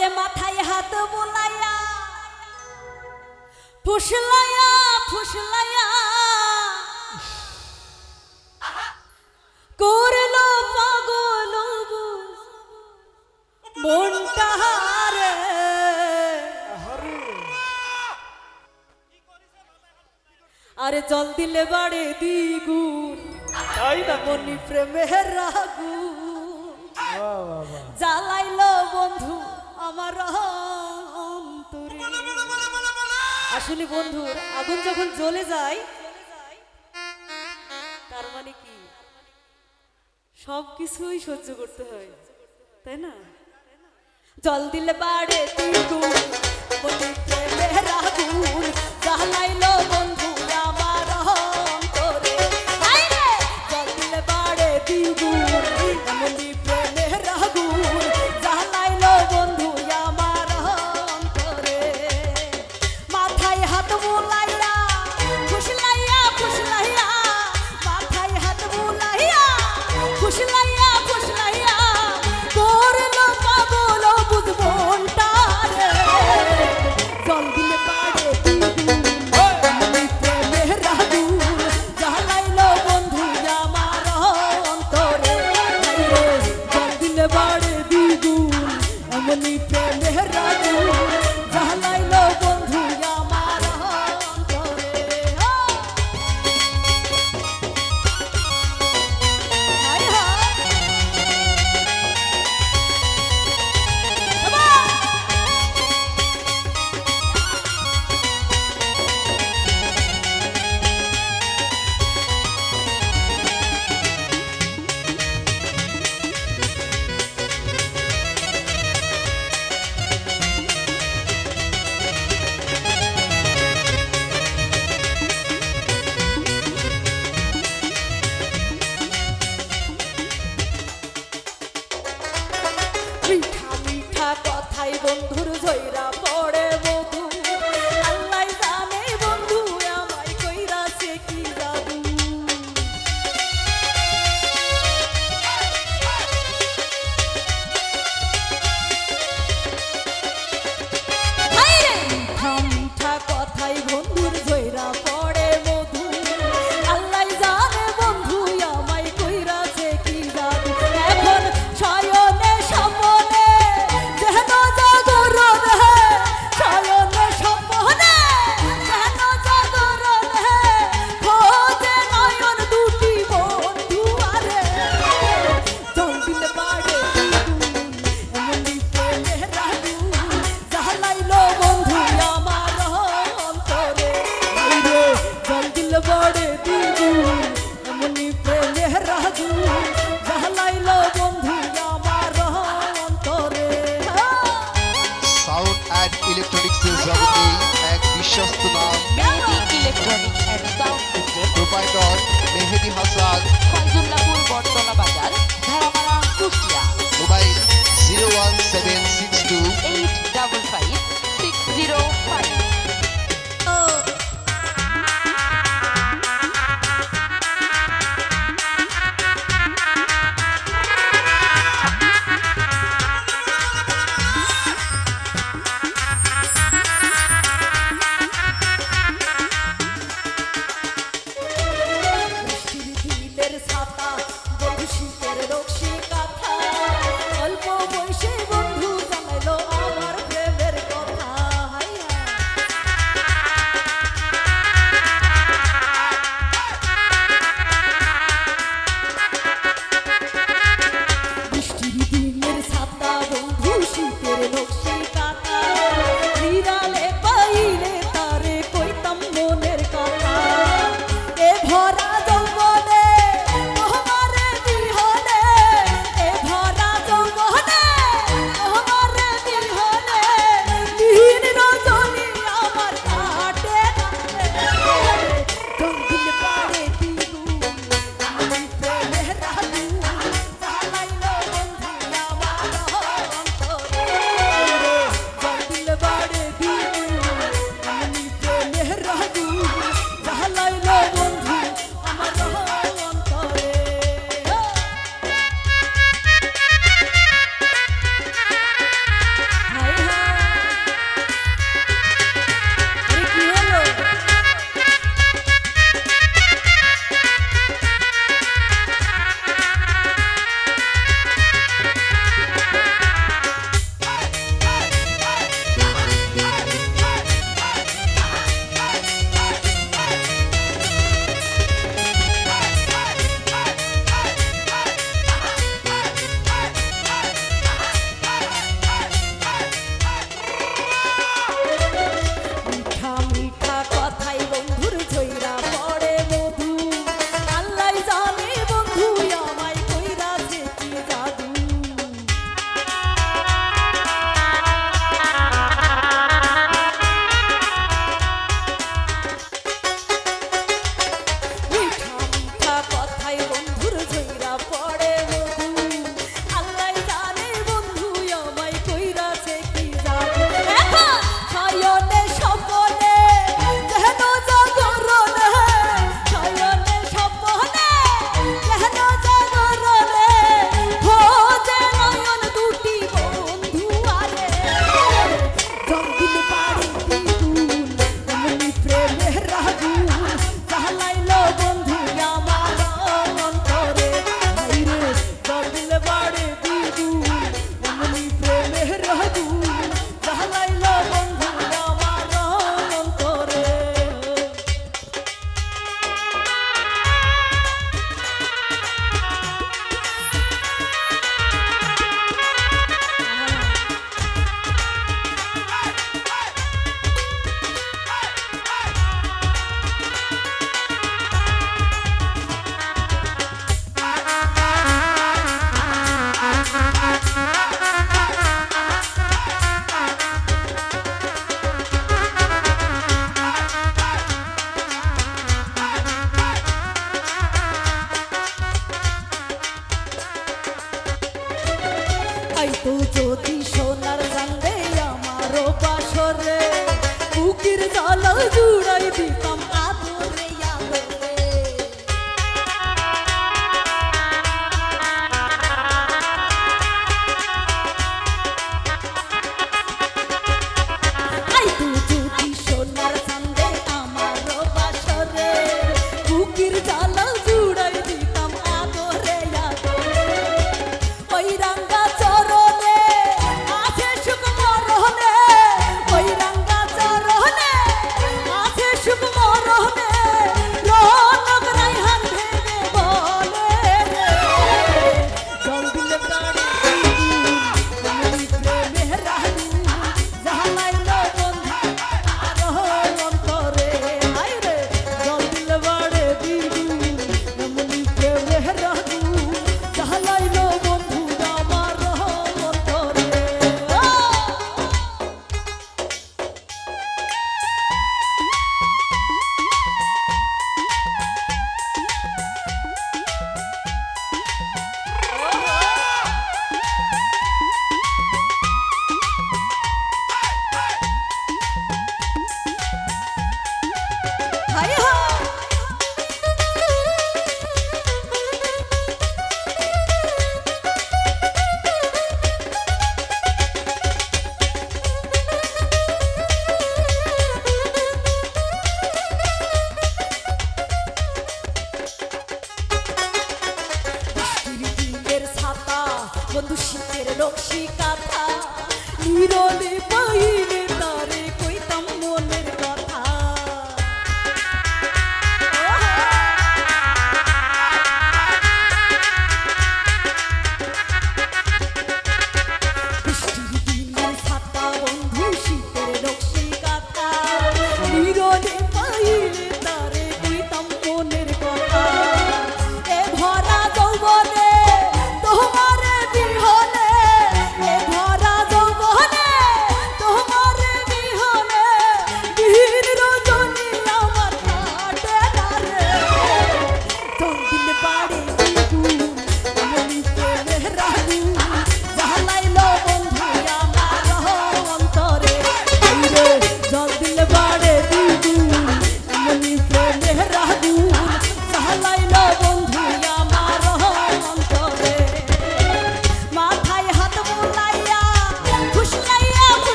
করে মাথায় হাত বুলাইয়া ফুসলাইয়া ফুসলাইয়া করল পাগল আরে জল দিলে বাড়ে দিগু তাই না? মনি প্রেমের রাগু জ্বালাইলো বন্ধু আমার অন্তরে। আসলে বন্ধু আগুন যখন জ্বলে যায় তার মানে কি? সব কিছুই সহ্য করতে হয় তাই না? জল দিলে বাড়ে তুই বন্ধু জ্বালাইলো বন্ধু বন্ধুর জয়রা হাসান। ফয়জুল্লাহপুর বটতলা বাজার জুড়াই দিতা দুষিতের নকশি কথা নিরলে পাইলে